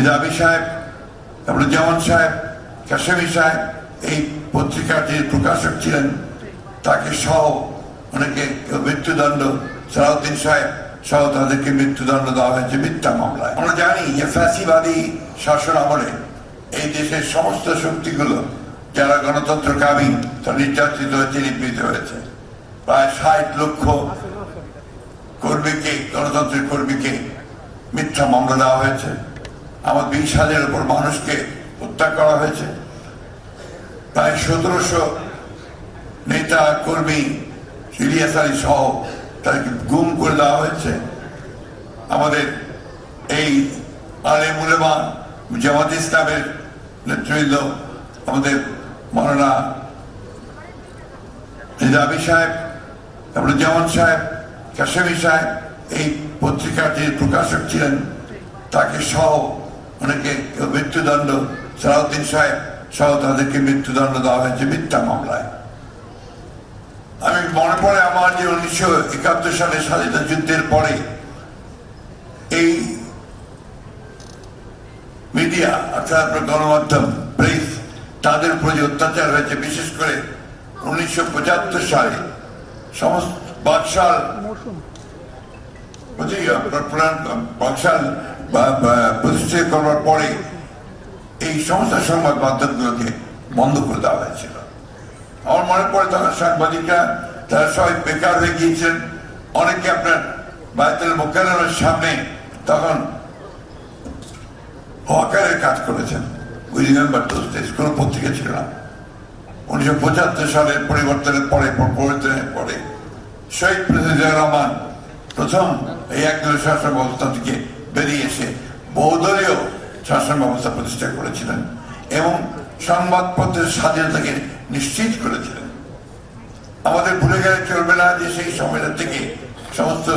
নিজামী সাহেব তারপরে জামান সাহেব, কাশেমি সাহেব এই পত্রিকার যে প্রকাশক ছিলেন, তাকে সহ অনেকে মৃত্যুদণ্ড, সালাউদ্দিন সাহেব সহ তাদেরকে মৃত্যুদণ্ড দেওয়া হয়েছে মিথ্যা মামলায়। আমরা জানি যে ফ্যাসিবাদী শাসন আমলে এই দেশের সমস্ত শক্তিগুলো যারা গণতন্ত্রকামী, তারা নির্যাতিত হয়েছে, নিপীড়িত হয়েছে। প্রায় ষাট লক্ষ কর্মীকে, গণতন্ত্রের কর্মীকে মিথ্যা মামলা দেওয়া হয়েছে। আমার বিশ হাজারের উপর মানুষকে হত্যা করা হয়েছে। প্রায় সতেরোশো নেতা, কর্মী ইলিয়াস আলী সহ তাদেরকে গুম করে দেওয়া হয়েছে। আমাদের এই আলে মুলেমা জামাত ইসলামের নেতৃবৃন্দ, আমাদের মৌলানা নিজামী সাহেব, তারপরে জামান সাহেব, কাশেমি সাহেব এই পত্রিকার যে প্রকাশক ছিলেন। তাকে সহ অনেকে মৃত্যুদণ্ড সালাউদ্দিন সাহেব সহ তাদেরকে মৃত্যুদণ্ড দেওয়া হয়েছে মিথ্যা মামলায়। আমি মনে পড়ে আমার যে উনিশশো একাত্তর সালে স্বাধীনতা যুদ্ধের পরে এই মিডিয়া অর্থাৎ গণমাধ্যম প্রেস তাদের উপর যে অত্যাচার হয়েছে বিশেষ করে উনিশশো পঁচাত্তর সালে সমস্ত বাকশাল বলছি, প্রতিষ্ঠিত করবার পরে এই সমস্ত সংবাদ মাধ্যমগুলোকে বন্ধ করে দেওয়া হয়েছিল। আমার মনে পড়ে তখন সাংবাদিকরা, তারা সবাই বেকার হয়ে গিয়েছেন। অনেকে আপনার বায়তুল মোকালের সামনে তখন হকারের কাজ করেছেন। উই রিমেম্বার দোজ ডেজ কোনো পত্রিকা ছিল না। উনিশশো পঁচাত্তর সালের পরিবর্তনের পরে পরিবর্তনের পরে, শহীদ প্রেসিডেন্ট রহমান প্রথম এই একদলীয় শাসন ব্যবস্থা থেকে বেরিয়ে এসে বহুদলীয় শাসন ব্যবস্থা প্রতিষ্ঠা করেছিলেন এবং সংবাদপত্রের স্বাধীনতাকে নিশ্চিত করেছিলেন। আমাদের ভুলে গেলে চলবে না যে সেই সময়টা থেকে সমস্ত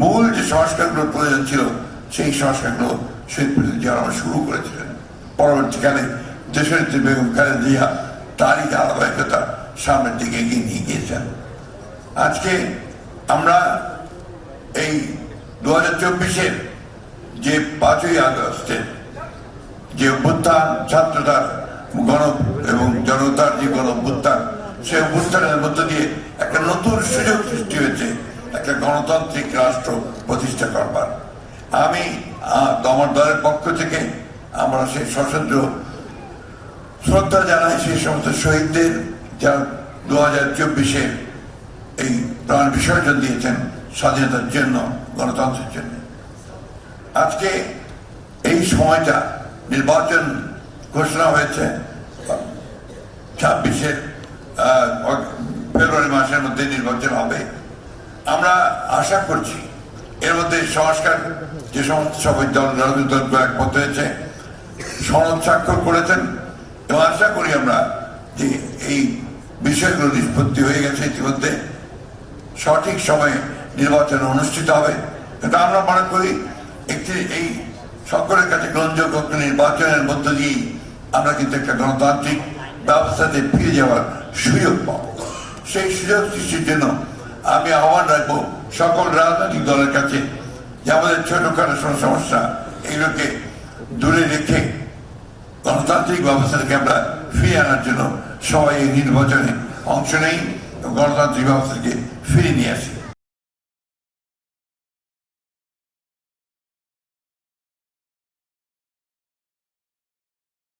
মূল যে সংস্কারগুলোর প্রয়োজন ছিল, সেই সংস্কারগুলো জিয়া রহমান শুরু করেছিলেন। পরবর্তীকালে দেশের যে বেগম খালেদা জিয়া, তারই ধারাবাহিকতা সামনের দিকে এগিয়ে নিয়ে গিয়েছেন। আজকে আমরা এই দু হাজার চব্বিশের যে পাঁচই আগস্টের যে অভ্যুত্থান ছাত্রতার গণ এবং জনতার যে গণ অভ্যুত্থান সেই অভ্যুত্থানের মধ্য দিয়ে একটা নতুন সুযোগ সৃষ্টি হয়েছে, একটা গণতান্ত্রিক রাষ্ট্র প্রতিষ্ঠা করবার। আমি আমার দলের পক্ষ থেকে আমরা সেই সশস্ত্র শ্রদ্ধা জানাই সেই সমস্ত শহীদদের, যারা দু হাজার চব্বিশে এই প্রাণ বিসর্জন দিয়েছেন স্বাধীনতার জন্য, গণতন্ত্রের জন্য। আজকে এই সময়টা নির্বাচন ঘোষণা হয়েছে ছাব্বিশের ফেব্রুয়ারি মাসের মধ্যে নির্বাচন হবে। আমরা আশা করছি এর মধ্যে সংস্কার যে সমস্ত সবাই দল, রাজনৈতিক দলগুলো একমত হয়েছে, সনদ স্বাক্ষর করেছেন এবং আশা করি আমরা যে এই বিষয়গুলো নিষ্পত্তি হয়ে গেছে ইতিমধ্যে। সঠিক সময়ে নির্বাচন অনুষ্ঠিত হবে। কিন্তু আমরা মনে করি একটি এই সকলের কাছে গ্রহণযোগ্য নির্বাচনের মধ্য দিয়েই আমরা কিন্তু একটা গণতান্ত্রিক ব্যবস্থাতে ফিরে যাওয়ার সুযোগ পাব। সেই সুযোগ সৃষ্টির জন্য আমি আহ্বান রাখব সকল রাজনৈতিক দলের কাছে যে আমাদের ছোটখাটো সমস্যা এগুলোকে দূরে রেখে গণতান্ত্রিক ব্যবস্থাকে আমরা ফিরিয়ে আনার জন্য সবাই এই নির্বাচনে অংশ নেই। এবং গণতান্ত্রিক ব্যবস্থাকে ফিরিয়ে নিয়ে আসি